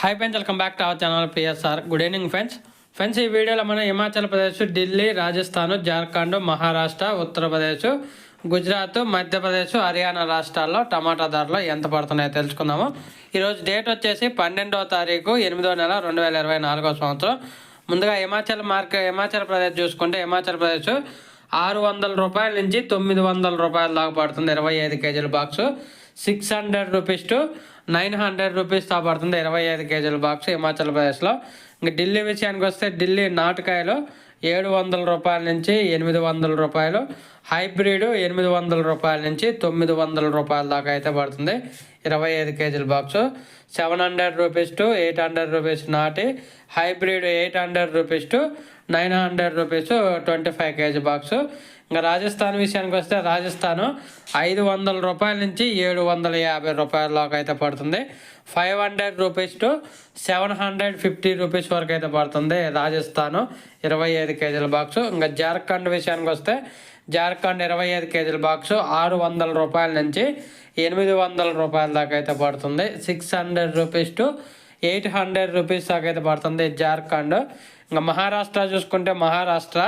Hi friends welcome back to our channel PSR good evening friends friends ఈ వీడియోలో మనం హిమాచల్ ప్రదేశ్ ఢిల్లీ రాజస్థాన్ జార్ఖండ్ మహారాష్ట్ర ఉత్తరప్రదేశ్ గుజరాత్ మధ్యప్రదేశ్ హర్యానా రాష్ట్రాల్లో టమాటా ధరలు ఎంత పడుతున్నాయో తెలుసుకుందాము. ఈరోజు డేట్ వచ్చేసి పన్నెండవ తారీఖు ఎనిమిదో నెల రెండు వేల ఇరవై నాలుగో సంవత్సరం. ముందుగా హిమాచల్ మార్కెట్ హిమాచల్ ప్రదేశ్ చూసుకుంటే హిమాచల్ ప్రదేశ్ ఆరు వందల రూపాయల నుంచి తొమ్మిది వందల రూపాయల దాకా పడుతుంది ఇరవై ఐదు కేజీల box. Six hundred rupees to nine hundred rupees తా పడుతుంది. ఇరవై ఐదు కేజీల బాక్స్ హిమాచల్ ప్రదేశ్లో. ఇంకా ఢిల్లీ విషయానికి వస్తే ఢిల్లీ నాటకాయలు ఏడు వందల రూపాయల నుంచి ఎనిమిది వందల రూపాయలు. హైబ్రిడ్ ఎనిమిది వందల రూపాయల నుంచి తొమ్మిది వందల రూపాయల దాకా అయితే పడుతుంది. ఇరవై ఐదు కేజీల box seven hundred rupees to eight hundred rupees నాటి. Hybrid eight hundred rupees to nine hundred rupees twenty five KG box ఇంకా రాజస్థాన్ విషయానికి వస్తే రాజస్థాన్ ఐదు వందల రూపాయల నుంచి ఏడు వందల యాభై రూపాయలలోకి అయితే పడుతుంది. Five hundred rupees to seven hundred fifty rupees వరకు అయితే పడుతుంది రాజస్థాన్ ఇరవై ఐదు కేజీల బాక్సు. ఇంకా జార్ఖండ్ విషయానికి వస్తే జార్ఖండ్ ఇరవై ఐదు కేజీల బాక్సు ఆరు వందల రూపాయల నుంచి ఎనిమిది వందల రూపాయల దాకా అయితే పడుతుంది. Six hundred rupees to eight hundred rupees దాకా అయితే పడుతుంది జార్ఖండ్. ఇంకా మహారాష్ట్ర చూసుకుంటే మహారాష్ట్ర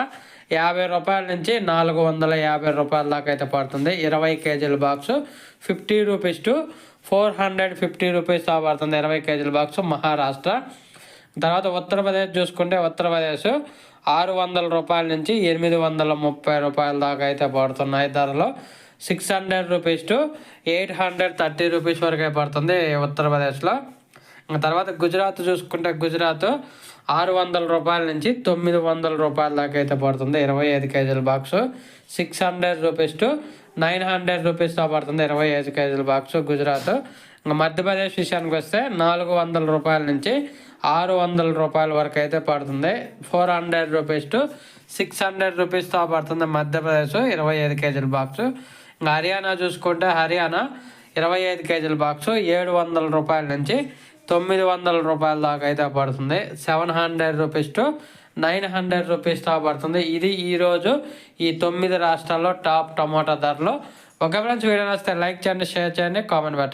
యాభై రూపాయల నుంచి నాలుగు వందల యాభై రూపాయల దాకా అయితే పడుతుంది. ఇరవై కేజీల box fifty rupees to four hundred fifty rupees దాకా పడుతుంది. ఇరవై కేజీల బాక్సు మహారాష్ట్ర. తర్వాత ఉత్తరప్రదేశ్ చూసుకుంటే ఉత్తరప్రదేశ్ ఆరు వందల రూపాయల నుంచి ఎనిమిది వందల ముప్పై రూపాయల దాకా అయితే పడుతున్నాయి ధరలు. Six hundred rupees to eight hundred thirty rupees వరకే పడుతుంది ఉత్తరప్రదేశ్లో. తర్వాత గుజరాత్ చూసుకుంటే గుజరాత్ ఆరు వందల రూపాయల నుంచి తొమ్మిది వందల రూపాయల దాకా అయితే పడుతుంది. ఇరవై ఐదు కేజీల box. Six hundred rupees to nine hundred రూపీస్తో పడుతుంది ఇరవై ఐదు కేజీల బాక్సు గుజరాత్. ఇంకా మధ్యప్రదేశ్ విషయానికి వస్తే నాలుగు వందల రూపాయల నుంచి ఆరు వందల రూపాయల వరకు అయితే పడుతుంది. Four hundred rupees to six hundred రూపీస్తో పడుతుంది మధ్యప్రదేశ్ ఇరవై ఐదు కేజీల బాక్సు. ఇంకా హర్యానా చూసుకుంటే హర్యానా ఇరవై ఐదు కేజీల బాక్సు. ఏడు వందల రూపాయల నుంచి తొమ్మిది వందల రూపాయల దాకా అయితే పడుతుంది. Seven hundred rupees to nine hundred rupees దాకా పడుతుంది. ఇది ఈరోజు ఈ తొమ్మిది రాష్ట్రాల్లో టాప్ టమాటా ధరలు. ఒక ఫ్రెండ్స్ వీడియో నచ్చితే లైక్ చేయండి షేర్ చేయండి కామెంట్ పెట్టండి.